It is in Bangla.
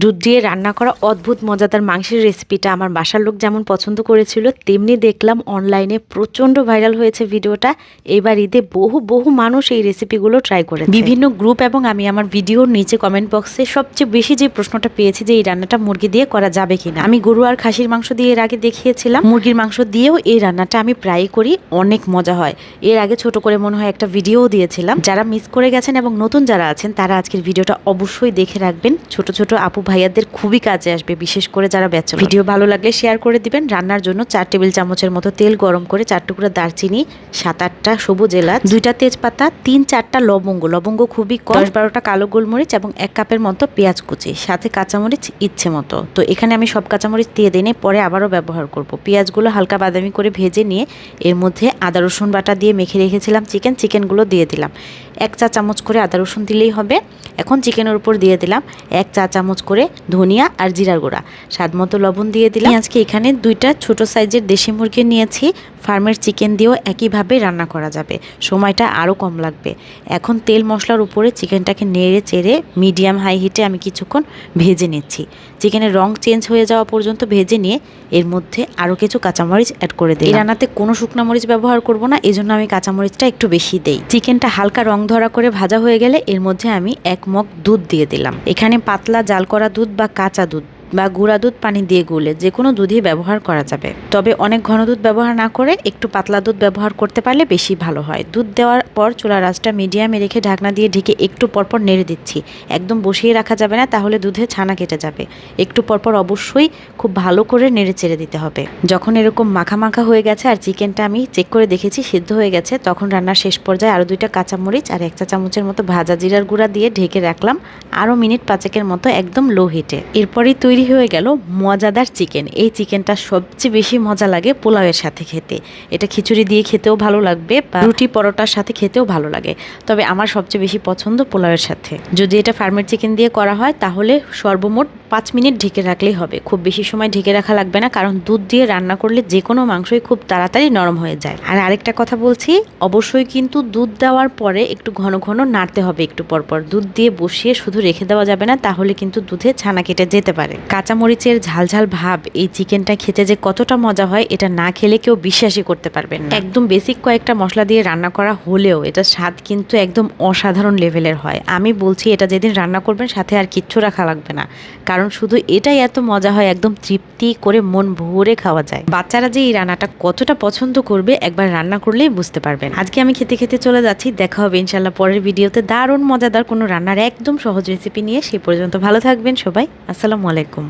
দুধ দিয়ে রান্না করা অদ্ভুত মজাদার মাংসের রেসিপিটা আমার বাসার লোক যেমন পছন্দ করেছিল, তেমনি দেখলাম অনলাইনে প্রচণ্ড ভাইরাল হয়েছে ভিডিওটা এবার ঈদে বহু বহু মানুষ এই রেসিপিগুলো ট্রাই করে বিভিন্ন গ্রুপ এবং আমি আমার ভিডিওর নিচে কমেন্ট বক্সে সবচেয়ে বেশি যে প্রশ্নটা পেয়েছি যে এই রান্নাটা মুরগি দিয়ে করা যাবে কিনা। আমি গরু আর খাসির মাংস দিয়ে এর আগে দেখিয়েছিলাম। মুরগির মাংস দিয়েও এই রান্নাটা আমি প্রায় করি, অনেক মজা হয়। এর আগে ছোট করে মনে হয় একটা ভিডিও দিয়েছিলাম। যারা মিস করে গেছেন এবং নতুন যারা আছেন, তারা আজকের ভিডিওটা অবশ্যই দেখে রাখবেন। ছোট ছোট আপু ভাইয়াদের খুবই কাজে আসবে, বিশেষ করে যারা ব্যাচেলর। ভিডিও ভালো লাগলে শেয়ার করে দিবেন। রান্নার জন্য চার টেবিল চামচের মতো তেল গরম করে চার টুকরো দারচিনি, সাত আটটা সবুজ এলাচ, দুইটা তেজপাতা, তিন চারটা লবঙ্গ। লবঙ্গ খুবই কম, দশ বারোটা কালো গোলমরিচ এবং এক কাপের মতো পেঁয়াজ কুচি, সাথে কাঁচামরিচ ইচ্ছে মতো। তো এখানে আমি সব কাঁচামরিচ দিয়ে দিনে পরে আবারও ব্যবহার করব। পেঁয়াজগুলো হালকা বাদামি করে ভেজে নিয়ে এর মধ্যে আদা, রসুন বাটা দিয়ে মেখে রেখেছিলাম, চিকেন, চিকেনগুলো দিয়ে দিলাম। এক চা চামচ করে আদা, রসুন দিলেই হবে। এখন চিকেনের উপর দিয়ে দিলাম এক চা চামচ করে ধনিয়া আর জিরার গুঁড়া। স্বাদ মতো লবণ দিয়ে দিলাম। আজকে এখানে দুইটা ছোট সাইজের দেশি মুরগি নিয়েছি। ফার্মের চিকেন দিয়েও একইভাবে রান্না করা যাবে। সময়টা আরও কম লাগবে। এখন তেল মশলার উপরে চিকেনটাকে নেড়ে চেড়ে মিডিয়াম হাই হিটে আমি কিছুক্ষণ ভেজে নিচ্ছি। চিকেনের রং চেঞ্জ হয়ে যাওয়া পর্যন্ত ভেজে নিয়ে এর মধ্যে আরও কিছু কাঁচামরিচ অ্যাড করে দিই রান্নাতে কোনো শুকনো মরিচ ব্যবহার করব না এই জন্য আমি কাঁচামরিচটা একটু বেশি দেই। চিকেনটা হালকা রং ধরা করে ভাজা হয়ে গেলে এর মধ্যে আমি এক মগ দুধ দিয়ে দিলাম। এখানে পাতলা জাল করা দুধ বা কাঁচা দুধ বা গুঁড়া দুধ পানি দিয়ে গুলে যে কোনো দুধই ব্যবহার করা যাবে। তবে অনেক ঘন দুধ ব্যবহার না করে একটু পাতলা দুধ ব্যবহার করতে পারলে বেশি ভালো হয়। দুধ দেওয়ার পর চুলা রাসটা মিডিয়ামে রেখে ঢাকনা দিয়ে ঢেকে একটু পরপর নেড়ে দিচ্ছি। একদম বসিয়ে রাখা যাবে না, তাহলে দুধে ছানা কেটে যাবে। একটু পরপর অবশ্যই খুব ভালো করে নেড়ে চেড়ে দিতে হবে। যখন এরকম মাখা মাখা হয়ে গেছে আর চিকেনটা আমি চেক করে দেখেছি সিদ্ধ হয়ে গেছে, তখন রান্নার শেষ পর্যায়ে আরও দুইটা কাঁচামরিচ আর এক চা চামচের মতো ভাজা জিরার গুঁড়া দিয়ে ঢেকে রাখলাম। আরও মিনিট পাঁচেকের মতো একদম লো হিটে। এরপরই তৈরি হয়ে গেল মজাদার চিকেন। এই চিকেনটা সবচেয়ে বেশি মজা লাগে পোলাওয়ের সাথে খেতে। এটা খিচুড়ি দিয়ে খেতেও ভালো লাগবে বা রুটি পরোটার সাথে খেতেও ভালো লাগে। তবে আমার সবচেয়ে বেশি পছন্দ পোলাওয়ের সাথে। যদি এটা ফার্মের চিকেন দিয়ে করা হয়, তাহলে সর্বমোট পাঁচ মিনিট ঢেকে রাখলেই হবে। খুব বেশি সময় ঢেকে রাখা লাগবে না, কারণ দুধ দিয়ে রান্না করলে যে কোনো মাংসই খুব তাড়াতাড়ি নরম হয়ে যায়। আর আরেকটা কথা বলছি, অবশ্যই কিন্তু দুধ দেওয়ার পরে একটু ঘন ঘন নাড়তে হবে একটু পরপর দুধ দিয়ে বসিয়ে শুধু রেখে দেওয়া যাবে না, তাহলে কিন্তু দুধে ছানা কেটে যেতে পারে। কাঁচামরিচের ঝালঝাল ভাব, এই চিকেনটা খেতে যে কতটা মজা হয়, এটা না খেলে কেউ বিশ্বাসই করতে পারবেন একদম বেসিক কয়েকটা মশলা দিয়ে রান্না করা হলেও এটা স্বাদ কিন্তু একদম অসাধারণ লেভেলের হয়। আমি বলছি, এটা যেদিন রান্না করবেন, সাথে আর কিচ্ছু রাখা লাগবে না। কারণ শুধু এটাই এত মজা হয়, একদম তৃপ্তি করে মন ভরে খাওয়া যায়। বাচ্চারা যে এই রান্নাটা কতটা পছন্দ করবে, একবার রান্না করলেই বুঝতে পারবেন। আজকে আমি খেতে খেতে চলে যাচ্ছি, দেখা হবে ইনশাল্লাহ পরের ভিডিওতে। দারুণ, মজাদার কোনো রান্নার একদম সহজ রেসিপি নিয়ে সেই পর্যন্ত ভালো থাকবেন সবাই। আসসালামু আলাইকুম।